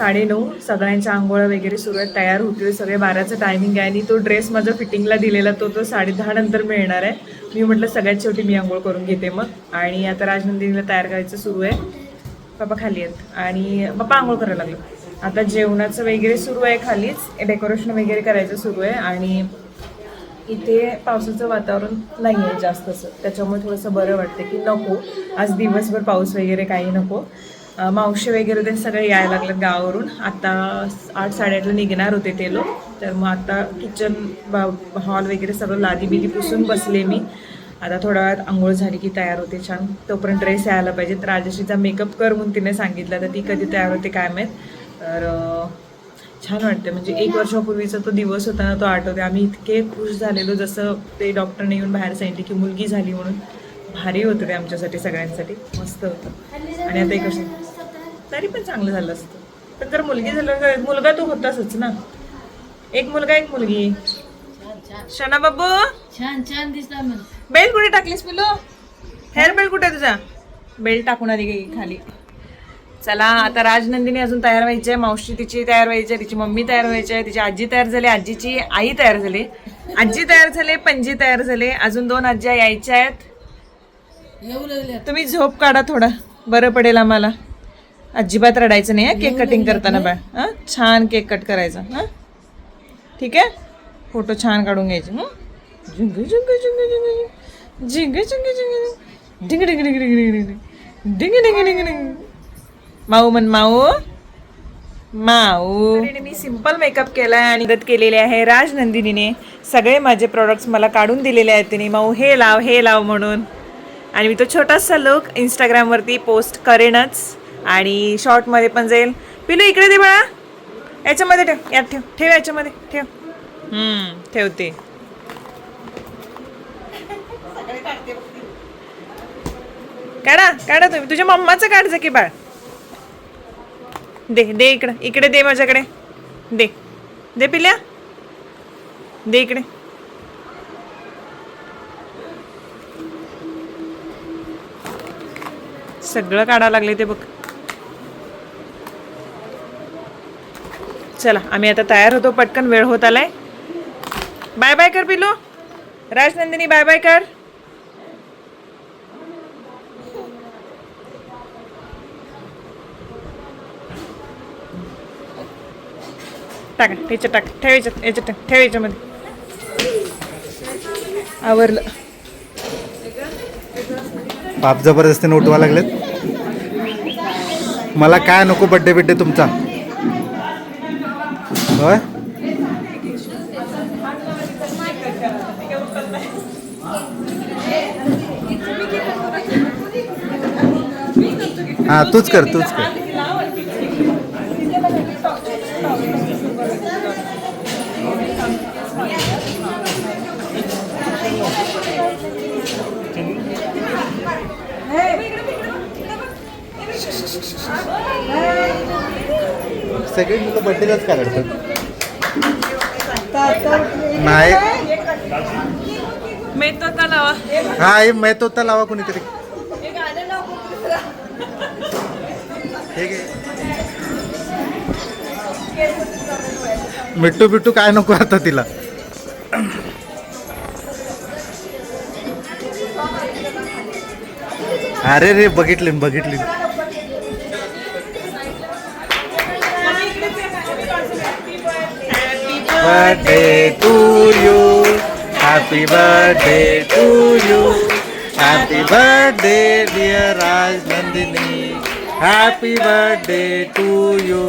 साडेनऊ सगळ्यांच्या आंघोळ्या वगैरे सुरू आहेत तयार होतील सगळे बाराचं टायमिंग आहे आणि तो ड्रेस माझा फिटिंगला दिलेला तो तो साडे दहा नंतर मिळणार आहे. मी म्हटलं सगळ्यात शेवटी मी आंघोळ करून घेते मग. आणि आता राजनंदिनीला तयार करायचं सुरू आहे. पप्पा खाली आहेत. आणि पप्पा आंघोळ करायला लागले. आता जेवणाचं वगैरे सुरू आहे खालीच. डेकोरेशन वगैरे करायचं सुरू आहे. आणि इथे पावसाचं वातावरण नाही आहे जास्त असं. त्याच्यामुळे थोडंसं बरं वाटतं की नको. आज दिवसभर पाऊस वगैरे काही नको. मावशी वगैरे ते सगळे यायला लागलेत गावावरून. आता आठ साडेआठला निघणार होते ते लोक. तर मग आता किचन हॉल वगैरे सगळं लादी बिदी पुसून बसले मी. आता थोड्या वेळात आंघोळ झाली की तयार होते छान. तोपर्यंत ड्रेस यायला पाहिजे. तर राजश्रीचा मेकअप कर म्हणून तिने सांगितलं. तर ती कधी तयार होते काय माहीत. तर छान वाटते म्हणजे एक वर्षापूर्वीचा तो दिवस होता ना तो आठवते आम्ही इतके खुश झालेलो जसं ते डॉक्टरने येऊन बाहेर सांगितले की मुलगी झाली म्हणून. भारी होतं ते आमच्यासाठी सगळ्यांसाठी. मस्त होतं. आणि आता एक तरी पण चांगलं झालं असतं. पण जर मुलगी झालं तर मुलगा तो होताच ना. एक मुलगा एक मुलगी. शना बाबू? छान छान दिसला बेल्ट कुठे टाकलीस पिलो हेअर बेल्ट कुठे तुझा? बेल्ट टाकून आली गई खाली. चला आता राजनंदिनी अजून तयार व्हायची आहे मावशी तिची तयार व्हायची आहे तिची मम्मी तयार व्हायची आहे तिची आजी तयार झाली आजीची आई तयार झाली. आजी तयार झाले पणजी तयार झाले. अजून दोन आज्या यायच्या आहेत. येऊ लागले तुम्ही झोप काढा थोडा बरं पडेल आम्हाला अजिबात रडायचं नाही केक कटिंग करताना बाळ हां छान केक कट करायचा हां ठीक आहे फोटो छान काढून घ्यायचे हं? झुंग झुंग झुंग झुंग झिंग झिंग झिंग डिंग डिंग डिंग डिंग डिंग डिंग डिंग डिंग डिंग डिंग माऊ म्हण माऊ माऊ मी सिंपल मेकअप केलाय आणि मदत केलेली आहे राजनंदिनीने सगळे माझे प्रॉडक्ट्स मला काढून दिलेले आहेत तिने माऊ हे लाव हे लाव म्हणून आणि मी तो छोटासा लुक इंस्टाग्रामवरती पोस्ट करेनच. आणि शॉर्टमध्ये पण जाईल. पिलू इकडे दे बाळा. याच्यामध्ये ठेव. यात ठेव. ठेव याच्यामध्ये. ठेव. ठेवते. काढा काढा तुम्ही. तुझ्या मम्माचं काढ की बाळ. दे दे इकडे. इकडे दे माझ्याकडे. दे. दे पिल्या? दे इकडे. सगळं काढा लागले ते बघ. चला आम्ही आता तयार होतो पटकन वेळ होत आलाय. बाय बाय कर पिलो राजनंदिनी बाय बाय कर. टाका त्याच्यात टाक ठेवायच्या याच्यात टाक ठेवायच्या मध्ये. आवरलं. बाप जबरदस्तीने उठवा लागलेत. मला काय नको बड्डे बिड्डे तुमचा? होय? हां तूच कर तूच कर. सगळी मुलं बड्डेलाच काय करतात नाही. मी तो का लावा हा हे मैं तो तर लावा कोणीतरी. हे घे. मिट्टू बिट्टू काय नको आता तिला. अरे रे बघितली बघितली. Birthday to you. Happy birthday to you. Happy birthday, dear Raj Nandini. Happy birthday to you.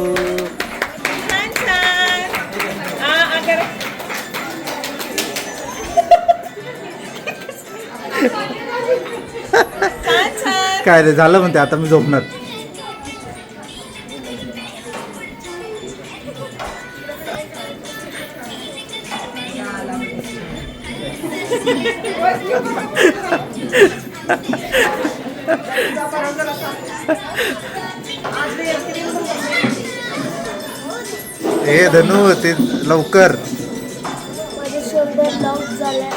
काय रे झालं म्हणते आता मी झोपणार धनु ते लवकर. माझे शोल्डर लॉक झाले.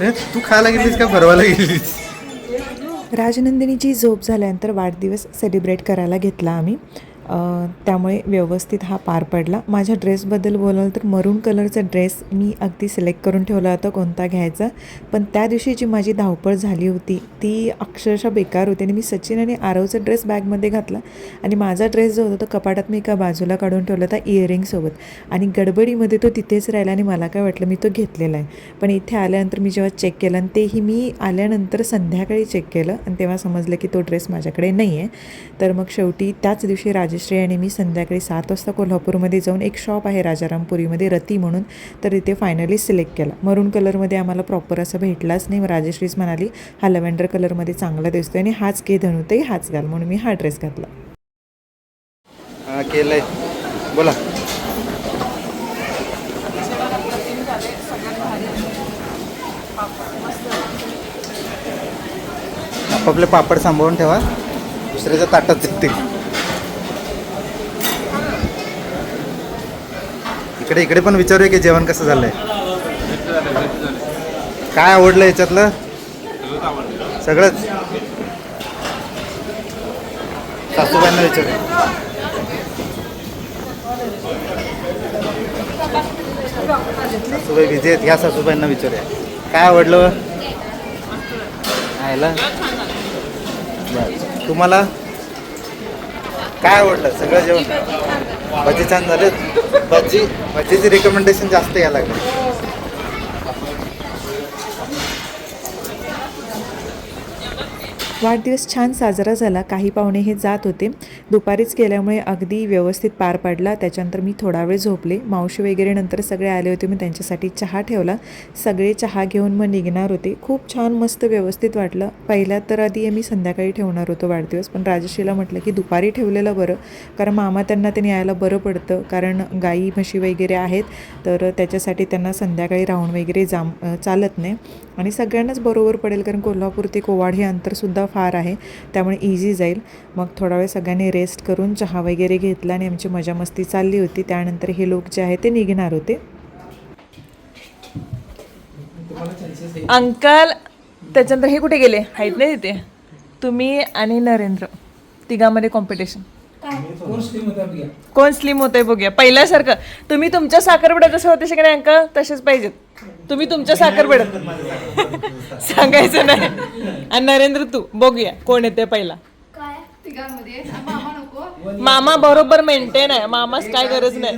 हे, तू खायला गेलीस का? भरवायला गेलीस? राजनंदिनीची झोप झाल्यानंतर वाढदिवस सेलिब्रेट करायला घेतला आम्ही. त्यामुळे व्यवस्थित हा पार पडला. माझ्या ड्रेसबद्दल बोलाल तर मरून कलरचा ड्रेस मी अगदी सिलेक्ट करून ठेवला होता कोणता घ्यायचा. पण त्या दिवशी जी माझी धावपळ झाली होती ती अक्षरशः बेकार होती. आणि मी सचिन आणि आरवचा ड्रेस बॅगमध्ये घातला. आणि माझा ड्रेस जो होता तो कपाटात मी एका बाजूला काढून ठेवला होता इयरिंगसोबत आणि गडबडीमध्ये तो तिथेच राहिला आणि मला काय वाटलं मी तो घेतलेला आहे. पण इथे आल्यानंतर मी जेव्हा चेक केलं आणि तेही मी आल्यानंतर संध्याकाळी चेक केलं आणि तेव्हा समजलं की तो ड्रेस माझ्याकडे नाही आहे तर मग शेवटी त्याच दिवशी राजश्री आणि मी संध्याकाळी सात वाजता कोल्हापूरमध्ये जाऊन एक शॉप आहे राजारामपुरीमध्ये रती म्हणून. तर इथे फायनली सिलेक्ट केला. मरून कलरमध्ये आम्हाला प्रॉपर असं भेटलाच नाही. राजश्रीच म्हणाली हा लव्हेंडर कलरमध्ये चांगला दिसतोय आणि हाच घे धनुताई हाच घाल. म्हणून मी हा ड्रेस घातला. केलंय. बोला. आपापले पापड सांभाळून ठेवा. दुसऱ्याच्या ताटात येते इकडे इकडे पण विचारूया की जेवण कसं झालंय? काय आवडलं याच्यातलं? सगळंच? सासूबाईंना विचारूया सासूबाई विजय आहेत ह्या सासूबाईंना विचारूया. काय आवडलं? आयला. तुम्हाला? काय आवडलं? सगळं जेवण? भजी छान झाले भजी भजीची रिकमेंडेशन जास्त यायला लागली. वाढदिवस छान साजरा झाला. काही पाहुणे हे जात होते. दुपारीच केल्यामुळे अगदी व्यवस्थित पार पडला. त्याच्यानंतर मी थोडा वेळ झोपले. मावशी वगैरे नंतर सगळे आले होते. मी त्यांच्यासाठी चहा ठेवला. सगळे चहा घेऊन मग निघणार होते. खूप छान मस्त व्यवस्थित वाटलं. पहिल्या तर आधी मी संध्याकाळी ठेवणार होतो वाढदिवस. पण राजश्रीला म्हटलं की दुपारी ठेवलेलं बरं. कारण मामा त्यांना ते न्यायला बरं पडतं. कारण गाई म्हशी वगैरे आहेत. तर त्याच्यासाठी त्यांना संध्याकाळी राहून वगैरे जाम चालत नाही. आणि सगळ्यांनाच बरोबर पडेल कारण कोल्हापूर ते कोवाड हे अंतरसुद्धा फार आहे. त्यामुळे इझी जाईल. मग थोडा वेळ सगळ्यांनी रेस्ट करून चहा वगैरे घेतला आणि आमची मजा मस्ती चालली होती. त्यानंतर हे लोक जे आहे ते निघणार होते. अंकल त्याच्यानंतर हे कुठे गेले? आहेत नाही तिथे. तुम्ही आणि नरेंद्र. तिघांमध्ये कॉम्पिटिशन कोण स्लिम होतंय बघूया. पहिल्यासारखं. तुम्ही तुमच्या साखरपुड्या जसं होते शिकणे अंकल? तसेच पाहिजेत. तुम्ही तुमच्या साखरपुड्यात सांगायचं नाही. आणि नरेंद्र तू बघूया कोण येते पहिला. काय? मामा बरोबर मेंटेन आहे. मामाच काय गरज नाही.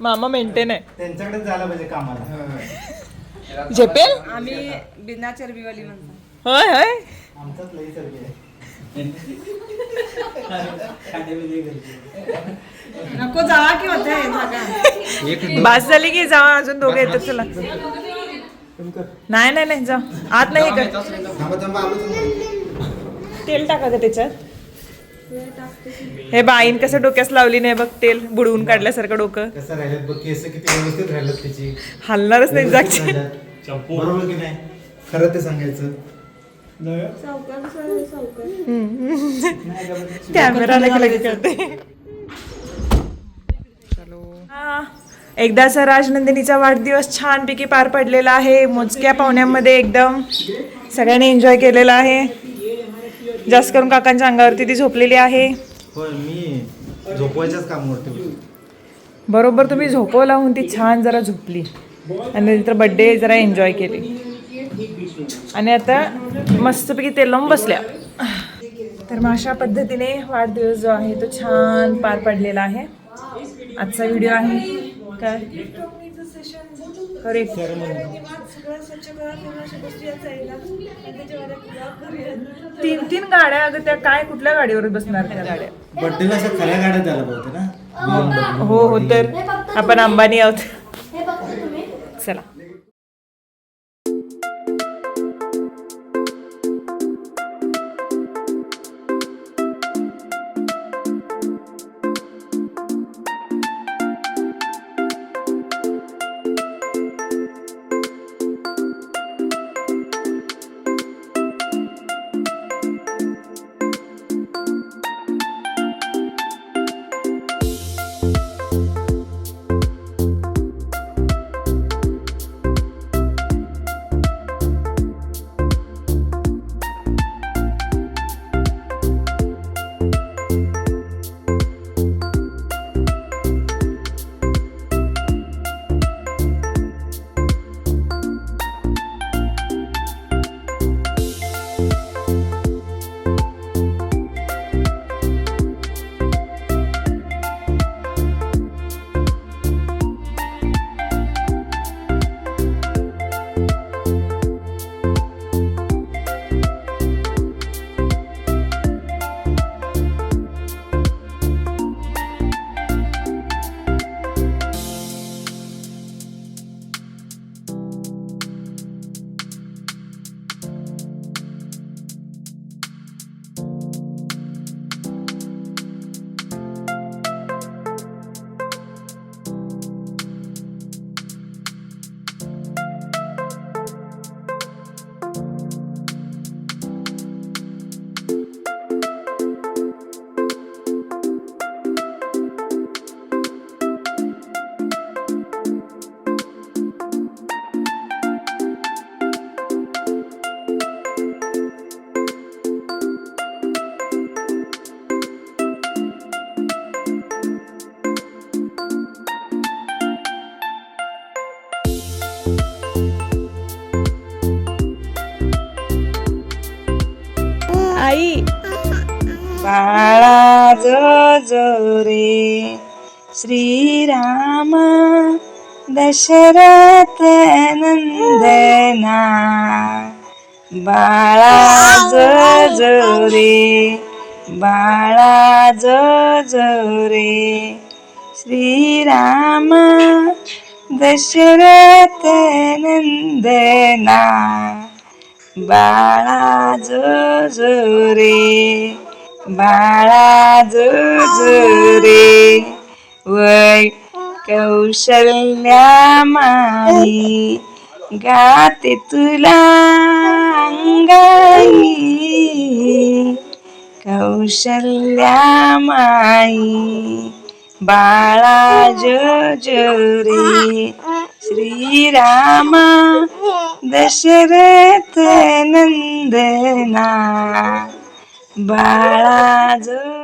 मामा मेंटेन आहे. त्यांच्याकडे झालं पाहिजे कामाला. झेपेल? आम्ही बिना चरबीवाली म्हणतो होय होय. आमचाच लई चरबी आहे. नको जावा की होते जागा. बास झाली की जावा अजून दोघे येतात चला. नाही नाही नाही जा. आत नाही कर थांबा थांबा आलोच तेल टाका का त्याच्यात. हे बाईन कसं डोक्यास लावली नाही बघ तेल बुडवून काढल्यासारखं डोकं. हलणारच नाही जागची. बरोबर की नाही? खरं ते सांगायचं. कॅमेरा करते हा. एकदाचा राजनंदिनीचा वाढदिवस छानपैकी पार पडलेला आहे मोजक्या पाहुण्यांमध्ये एकदम सगळ्यांनी एन्जॉय केलेला आहे. जास्त करून काकांच्या अंगावरती ती झोपलेली आहे. बरोबर तुम्ही झोपव लावून ती छान जरा झोपली. आणि नंतर बड्डे जरा एन्जॉय केली. आणि आता मस्तपैकी ते लावून बसल्या. तर मग अशा पद्धतीने वाढदिवस जो आहे तो छान पार पडलेला आहे. आजचा व्हिडिओ आहे. काय? करेक्ट. तीन तीन गाड्या अगं त्या काय कुठल्या गाडीवर बसणार त्या गाड्या? खऱ्या ना. हो हो तर आपण अंबानी आहोत. हे चला. काळा जो जो रे श्रीराम दशरथ नंदना. बाळा जो जो रे बाळा जो जो रे श्रीराम दशरथ नंदना. बाळा जो जो रे बाळा जो रे कौशल्या माई गाते तुला अंगाई. कौशल्या माई बाळा जो रे श्रीराम दशरथ नंदना बाळा जो